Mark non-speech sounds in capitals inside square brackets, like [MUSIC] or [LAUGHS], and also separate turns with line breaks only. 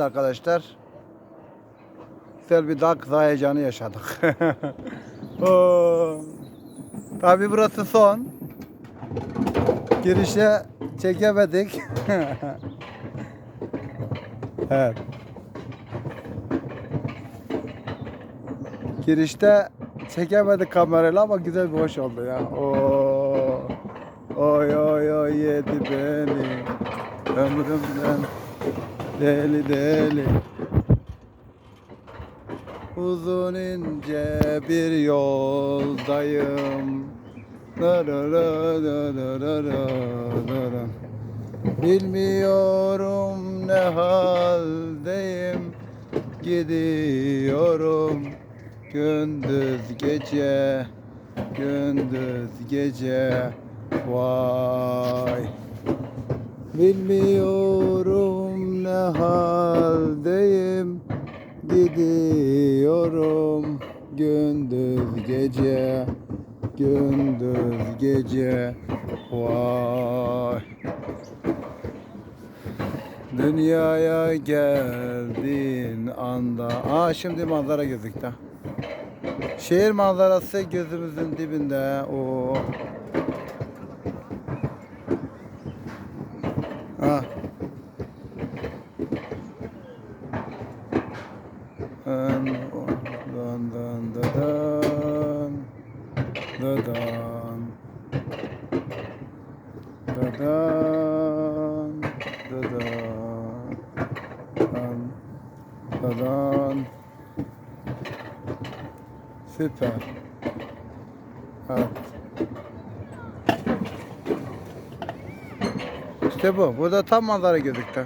arkadaşlar. Güzel bir dağ kıza heyecanı yaşadık. [LAUGHS] Oo. Tabii burası son. Girişe çekemedik. [LAUGHS] evet. Girişte çekemedik kamerayla ama güzel bir hoş oldu ya. Oo. Oy oy oy yedi beni. Ömrümden Deli deli. Uzun ince bir yoldayım. Bilmiyorum ne haldeyim. Gidiyorum gündüz gece Gündüz gece. Vay. Bilmiyorum haldeyim. Gidiyorum gündüz gece Gündüz gece. Vay. Dünyaya geldiğin anda. Aa şimdi manzara gözüktü Şehir manzarası gözümüzün dibinde. O Ha. dan dan dan dan dan dan Dadan, dadan, dadan, dadan. Süper. Evet. İşte bu. Bu da tam manzara gözüktü.